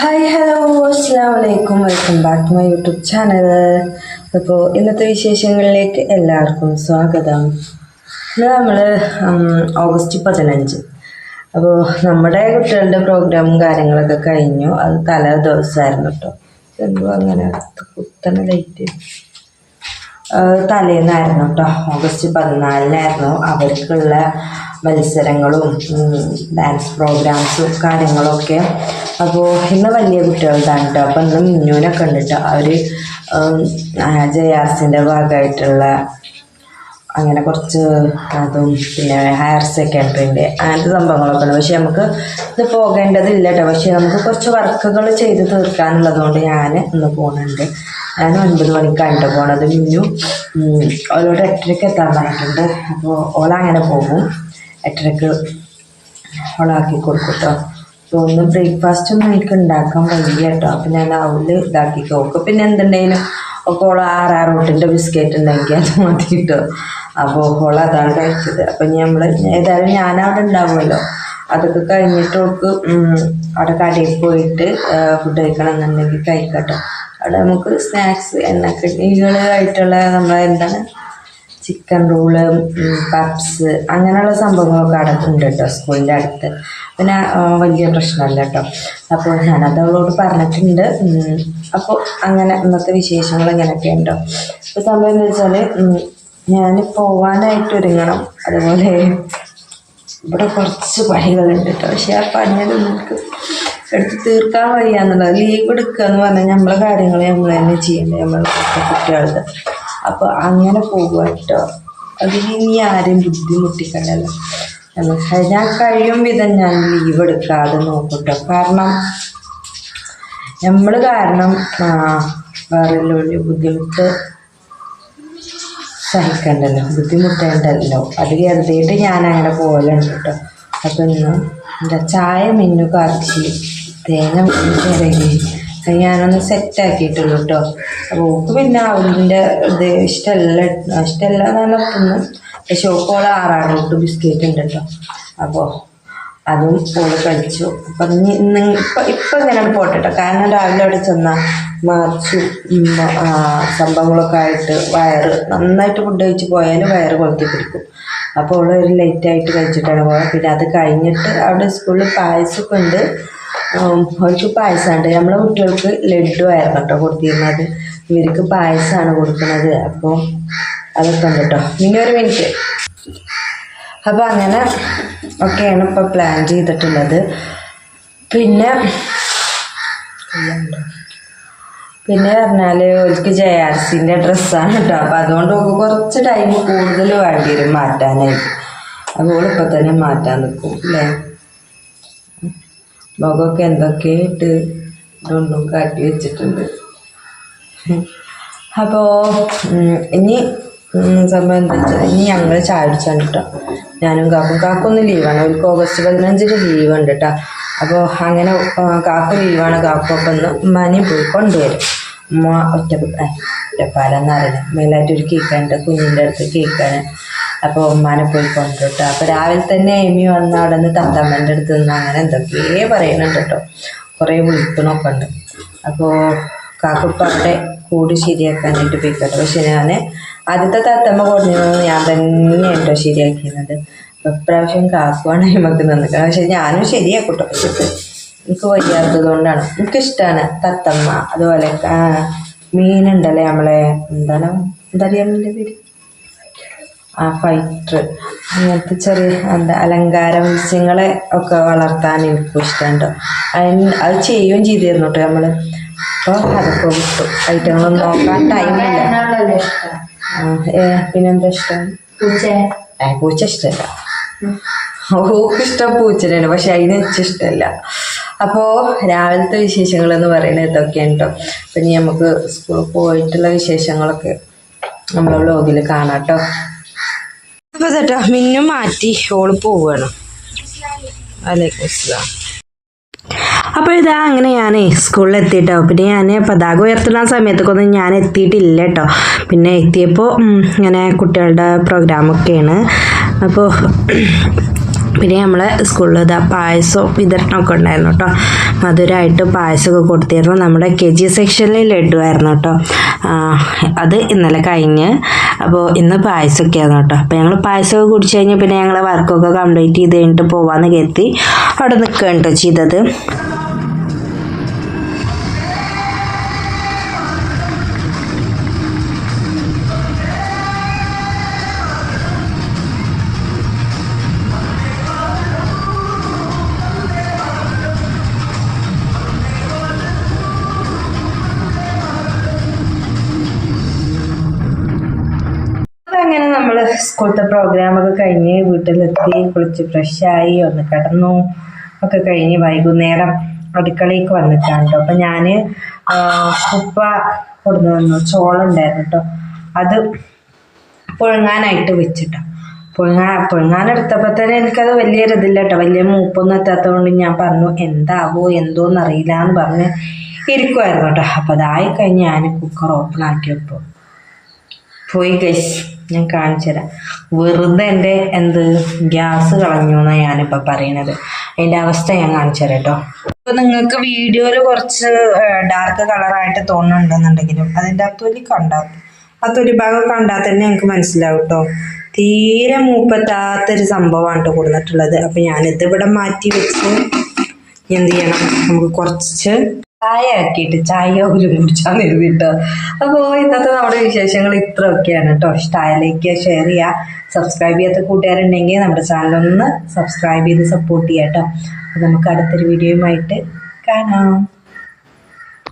Hi hello അസ്സാം വലൈക്കും welcome back to my YouTube channel അപ്പോൾ ഇന്നത്തെ വിശേഷങ്ങളിലേക്ക് എല്ലാവർക്കും സ്വാഗതം. ഇന്ന് നമ്മൾ ഓഗസ്റ്റ് പതിനഞ്ച്. അപ്പോൾ നമ്മുടെ കുട്ടികളുടെ പ്രോഗ്രാമും കാര്യങ്ങളൊക്കെ കഴിഞ്ഞു. അത് തലേ ദിവസമായിരുന്നു കേട്ടോ എന്തോ അങ്ങനെ കുത്തനെ ലൈറ്റ് തലേന്നായിരുന്നു കേട്ടോ ഓഗസ്റ്റ് പതിനാലിനായിരുന്നു അവർക്കുള്ള മത്സരങ്ങളും ഡാൻസ് പ്രോഗ്രാംസും കാര്യങ്ങളൊക്കെ. അപ്പോൾ ഇന്ന് വലിയ കുട്ടികളുടെ കേട്ടോ അപ്പോൾ ഇന്ന് മിന്നൂനൊക്കെ ഉണ്ട് അവർ ജയാസിന്റെ ഭാഗമായിട്ടുള്ള അങ്ങനെ കുറച്ച് അതും പിന്നെ ഹയർ സെക്കൻഡറിന്റെ അങ്ങനത്തെ സംഭവങ്ങളൊക്കെ ഉണ്ട്. പക്ഷേ നമുക്ക് ഇത് പോകേണ്ടതില്ല കേട്ടോ പക്ഷേ നമുക്ക് കുറച്ച് വർക്കുകൾ ചെയ്ത് തീർക്കാനുള്ളതുകൊണ്ട് ഞാൻ ഇന്ന് പോകുന്നുണ്ട് ഞാൻ ഒൻപത് മണിക്കാണ് കേട്ടോ പോണത് മിന്നു. ഓളോട് എട്ടരയ്ക്ക് എത്താൻ പറഞ്ഞിട്ടുണ്ട്. അപ്പോൾ ഓളങ്ങനെ പോകും. എട്ടരയ്ക്ക് ഓളാക്കി കൊടുക്കും കേട്ടോ അപ്പോൾ ഒന്ന് ബ്രേക്ക്ഫാസ്റ്റ് ഒന്നും എനിക്ക് ഉണ്ടാക്കാൻ വയ്യ കേട്ടോ അപ്പോൾ ഞാൻ അവൾ ഇതാക്കി നോക്കും പിന്നെ എന്തുണ്ടെങ്കിലും ഒക്കെ ഓൾ ആറാറ് റൂട്ടിന്റെ ബിസ്ക്കറ്റ് ഉണ്ടെങ്കിൽ അത് മതി കേട്ടോ അപ്പോൾ ഓൾ അതാണ് കഴിച്ചത്. അപ്പം നമ്മൾ ഏതായാലും ഞാനവിടെ ഉണ്ടാവുമല്ലോ. അതൊക്കെ കഴിഞ്ഞിട്ട് ഓൾക്ക് അവിടെ കടയിൽ പോയിട്ട് ഫുഡ് കഴിക്കണം എന്നുണ്ടെങ്കിൽ കഴിക്കട്ടോ അവിടെ നമുക്ക് സ്നാക്സ് എണ്ണക്കടികളായിട്ടുള്ള നമ്മളെ എന്താണ്? ചിക്കൻ റോൾ പപ്സ് അങ്ങനെയുള്ള സംഭവങ്ങളൊക്കെ ഉണ്ട് കേട്ടോ സ്കൂളിന്റെ അടുത്ത്. പിന്നെ വലിയ പ്രശ്നമല്ല കേട്ടോ. അപ്പോൾ ഞാനത് അവളോട് പറഞ്ഞിട്ടുണ്ട്. അപ്പോൾ അങ്ങനെ ഇന്നത്തെ വിശേഷങ്ങൾ ഇങ്ങനെയൊക്കെ ഉണ്ടോ? ഇപ്പോൾ സംഭവം എന്ന് വെച്ചാൽ ഞാൻ പോവാനായിട്ട് ഒരുങ്ങണം. അതുപോലെ ഇവിടെ കുറച്ച് പണികളുണ്ട് കേട്ടോ. പക്ഷേ ആ പണികൾ നമുക്ക് എടുത്ത് തീർക്കാൻ വയ്യ എന്നുള്ളത് ലീവ് എടുക്കുക എന്ന് പറഞ്ഞാൽ നമ്മളെ കാര്യങ്ങൾ നമ്മൾ തന്നെ ചെയ്യണ്ടേ നമ്മളെ കുട്ടികളുടെ അപ്പോൾ അങ്ങനെ പോകുക കേട്ടോ അതിന് ഇനി ആരെയും ബുദ്ധിമുട്ടിക്കണ്ടല്ലോ. ഞാൻ കഴിയും വിധം ഞാൻ ലീവ് എടുക്കാതെ നോക്കട്ടോ. കാരണം നമ്മൾ കാരണം വേറെ വലിയ ബുദ്ധിമുട്ട് സഹിക്കണ്ടല്ലോ. ബുദ്ധിമുട്ടേണ്ടല്ലോ. അത് കരുതിയിട്ട് ഞാൻ അങ്ങനെ പോകലുണ്ട് കേട്ടോ. അപ്പം ഇന്ന് എന്താ ചായ മിന്നു കാച്ചി തേങ്ങ ചിരകി അത് ഞാനൊന്ന് സെറ്റാക്കിയിട്ടുള്ളൂ കേട്ടോ അപ്പോൾ ഓക്ക് പിന്നെ അവളിന്റെ ഇത് ഇഷ്ടമല്ല ഇഷ്ടമല്ല എന്നാലും തിന്നും പക്ഷെ ഓക്കോളെ ആറാറ് റൂട്ട് ബിസ്ക്കറ്റ് ഉണ്ട് കേട്ടോ അപ്പോൾ അതും ഓൾ കഴിച്ചു. അപ്പം ഇനി ഇപ്പം ഇപ്പം ഇങ്ങനെ പോട്ടെ കാരണം രാവിലെ അവിടെ ചെന്നാൽ മാർച്ചും സംഭവങ്ങളൊക്കെ ആയിട്ട് വയറ് നന്നായിട്ട് ഫുഡ് കഴിച്ച് പോയാൽ വയറ് കൊളുത്തി പിടിക്കും. അപ്പോൾ ഓൾ ഒരു ലേറ്റായിട്ട് കഴിച്ചിട്ടാണ് പോയത് പിന്നെ അത് കഴിഞ്ഞിട്ട് അവിടെ സ്കൂളിൽ പായസമൊക്കെ ഉണ്ട്. അവർക്ക് പായസമുണ്ട്. നമ്മളെ കുട്ടികൾക്ക് ലഡു ആയിരുന്നു കേട്ടോ കൊടുത്തിരുന്നത്. ഇവർക്ക് പായസമാണ് കൊടുക്കുന്നത്. അപ്പോൾ അതൊക്കെ ഉണ്ട് കേട്ടോ. പിന്നെ ഒരു മിനിറ്റ് അപ്പോൾ അങ്ങനെ ഒക്കെയാണ് ഇപ്പോൾ പ്ലാൻ ചെയ്തിട്ടുള്ളത്. പിന്നെ പിന്നെ പറഞ്ഞാൽ ഓൾക്ക് ജെ ആർ സിന്റെ ഡ്രസ്സാണ് കേട്ടോ. അപ്പോൾ അതുകൊണ്ട് ഓൾക്ക് കുറച്ച് ടൈം കൂടുതൽ വേണ്ടി വരും മാറ്റാനായിട്ട്. അപ്പോൾ ഓളിപ്പോൾ തന്നെ മാറ്റാൻ നിൽക്കും അല്ലേ മുഖമൊക്കെ എന്തൊക്കെയായിട്ട് ഇതുകൊണ്ടും കാട്ടി വെച്ചിട്ടുണ്ട്. അപ്പോൾ ഇനി സംഭവം എന്താ വെച്ചാൽ ഇനി ഞങ്ങൾ ചായ കുടിച്ചാണ് കേട്ടോ ഞാനും കാക്കും. കാക്കൊന്ന് ലീവാണ്. അവർക്ക് ഓഗസ്റ്റ് പതിനഞ്ചിന് ലീവ് ഉണ്ട് കേട്ടോ അപ്പോൾ അങ്ങനെ കാക്ക ലീവാണ്. കാക്കു ഒന്ന് ഉമ്മാനെയും പോയി കൊണ്ടുവരും. ഉമ്മ ഒറ്റ ഒറ്റപ്പാലെന്ന് മേലായിട്ട് ഒരു കേക്കാണ്ട് കുഞ്ഞിന്റെ അടുത്ത് കേക്കാണ് അപ്പോൾ ഉമ്മാനെ പോയി കൊണ്ടുവരും കേട്ടോ അപ്പോൾ രാവിലെ തന്നെ എമി വന്ന് അവിടെ നിന്ന് തത്തമ്മന്റെ അടുത്ത് നിന്ന് അങ്ങനെ എന്തൊക്കെയേ പറയുന്നുണ്ട് കേട്ടോ. കുറേ വിളിക്കണമൊക്കെ ഉണ്ട്. അപ്പോൾ കാക്കുപ്പ അവിടെ കൂട് ശരിയാക്കാനായിട്ട് പോയിക്കോട്ടെ പക്ഷെ ഞാൻ ആദ്യത്തെ തത്തമ്മ കൊടുക്കുന്നത് ഞാൻ തന്നെയാണ് കേട്ടോ ശരിയാക്കിയിരുന്നത് ഇപ്രാവശ്യം കാക്കുവാണ് നമുക്ക് നിന്നിട്ട് പക്ഷെ ഞാനും ശരിയാക്കട്ടോ എനിക്ക് വയ്യാത്തത് കൊണ്ടാണ് എനിക്കിഷ്ടമാണ് തത്തമ്മ. അതുപോലെ മീനുണ്ടല്ലേ നമ്മളെ എന്താണ്? എന്താ അറിയാൻ പേര്? ഫൈറ്റർ അങ്ങനത്തെ ചെറിയ എന്താ അലങ്കാര മത്സ്യങ്ങളെ ഒക്കെ വളർത്താൻ എനിക്കും ഇഷ്ടമുണ്ടോ അതിന് അത് ചെയ്യുകയും ചെയ്തിരുന്നു കേട്ടോ നമ്മൾ അപ്പോൾ അതൊക്കെ വിട്ടു. ഐറ്റങ്ങളൊന്നും നോക്കാൻ ടൈമില്ല പിന്നെന്താ ഇഷ്ടം? പൂച്ച. ഇഷ്ടമല്ല ഓക്ക് ഇഷ്ടം പൂച്ചനാണ് പക്ഷെ അതിന് വെച്ച് ഇഷ്ടമല്ല അപ്പോൾ രാവിലത്തെ വിശേഷങ്ങൾ എന്ന് പറയുന്നത് ഇതൊക്കെയാണ് കേട്ടോ ഇനി നമുക്ക് സ്കൂളിൽ പോയിട്ടുള്ള വിശേഷങ്ങളൊക്കെ നമ്മളെ വ്ലോഗിൽ കാണാം കേട്ടോ അപ്പോൾ കേട്ടോ മിന്നും മാറ്റി ഓൾ പോവുകയാണ് വലൈക്കും അപ്പോൾ ഇതാ അങ്ങനെ ഞാൻ സ്കൂളിൽ എത്തിയിട്ടോ പിന്നെ ഞാൻ പതാക ഉയർത്തുന്ന സമയത്തൊക്കെ ഞാൻ എത്തിയിട്ടില്ല കേട്ടോ പിന്നെ എത്തിയപ്പോൾ ഇങ്ങനെ കുട്ടികളുടെ പ്രോഗ്രാമൊക്കെയാണ് അപ്പോൾ പിന്നെ നമ്മൾ സ്കൂളിൽ ഇതാ പായസവും വിതരണമൊക്കെ ഉണ്ടായിരുന്നു കേട്ടോ മധുരമായിട്ട് പായസമൊക്കെ കൊടുത്തിരുന്നു. നമ്മുടെ കെ ജി സെക്ഷനിൽ ലഡു ആയിരുന്നു കേട്ടോ അത് ഇന്നലെ കഴിഞ്ഞ്. അപ്പോൾ ഇന്ന് പായസമൊക്കെ ആയിരുന്നു കേട്ടോ അപ്പോൾ ഞങ്ങൾ പായസമൊക്കെ കുടിച്ച് കഴിഞ്ഞ് പിന്നെ ഞങ്ങൾ വർക്കൊക്കെ കംപ്ലീറ്റ് ചെയ്ത് കഴിഞ്ഞിട്ട് പോകാമെന്ന് കരുതി അവിടെ നിൽക്കുകയാണ് കേട്ടോ ചെയ്തത്. സ്കൂളത്തെ പ്രോഗ്രാമൊക്കെ കഴിഞ്ഞ് വീട്ടിലെത്തി കുളിച്ച് ഫ്രഷായി ഒന്ന് കിടന്നു. ഒക്കെ കഴിഞ്ഞ് വൈകുന്നേരം അടുക്കളയ്ക്ക് വന്നിട്ടാണ് കേട്ടോ അപ്പം ഞാൻ ഉപ്പ കൊടുന്നു വന്നു ചോളം ഉണ്ടായിരുന്നു കേട്ടോ അത് പുഴുങ്ങാനായിട്ട് വെച്ചിട്ടോ. പുഴുങ്ങാൻ പുഴുങ്ങാനെടുത്തപ്പോൾ തന്നെ എനിക്കത് വലിയൊരു ഇതില്ല കേട്ടോ വലിയ മൂപ്പൊന്നും എത്താത്തതുകൊണ്ട് ഞാൻ പറഞ്ഞു എന്താവോ എന്തോന്ന് അറിയില്ല എന്ന് പറഞ്ഞ് ഇരിക്കുമായിരുന്നു കേട്ടോ അപ്പോൾ അതായി കഴിഞ്ഞ് ഞാൻ കുക്കർ ഓപ്പൺ ആക്കിയപ്പോൾ പോയി ഗൈസ് ഞാൻ കാണിച്ചു തരാം. വെറുതെ എന്റെ എന്ത് ഗ്യാസ് കളഞ്ഞു എന്നാണ് ഞാനിപ്പോൾ പറയണത്. അതിന്റെ അവസ്ഥ ഞാൻ കാണിച്ചു തരാം കേട്ടോ. ഇപ്പോൾ നിങ്ങൾക്ക് വീഡിയോയിൽ കുറച്ച് ഡാർക്ക് കളറായിട്ട് തോന്നുന്നുണ്ടെന്നുണ്ടെങ്കിലും അതിന്റെ ആ തൊലി കണ്ടാൽ ആ ഭാഗം കണ്ടാൽ തന്നെ നിങ്ങൾക്ക് മനസ്സിലാവും കേട്ടോ. തീരെ മൂപ്പത്താത്തൊരു സംഭവമാണ് കൊടുത്തിട്ടുള്ളത്. അപ്പം ഞാനിത് ഇവിടെ മാറ്റി വെച്ച് എന്ത് ചെയ്യണം? നമുക്ക് കുറച്ച് ചായ ആക്കിയിട്ട് ചായ ഒരു കുടിച്ചാന്ന് എഴുതിയിട്ട്. അപ്പോൾ ഇന്നത്തെ നമ്മുടെ വിശേഷങ്ങൾ ഇത്രയൊക്കെയാണ് കേട്ടോ. ഇഷ്ടമായ ലൈക്ക് ഷെയർ ചെയ്യുക സബ്സ്ക്രൈബ് ചെയ്യാത്ത കൂട്ടുകാരുണ്ടെങ്കിൽ നമ്മുടെ ചാനലൊന്ന് സബ്സ്ക്രൈബ് ചെയ്ത് സപ്പോർട്ട് ചെയ്യാം കേട്ടോ. അപ്പോൾ നമുക്ക് അടുത്തൊരു വീഡിയോയുമായിട്ട് കാണാം.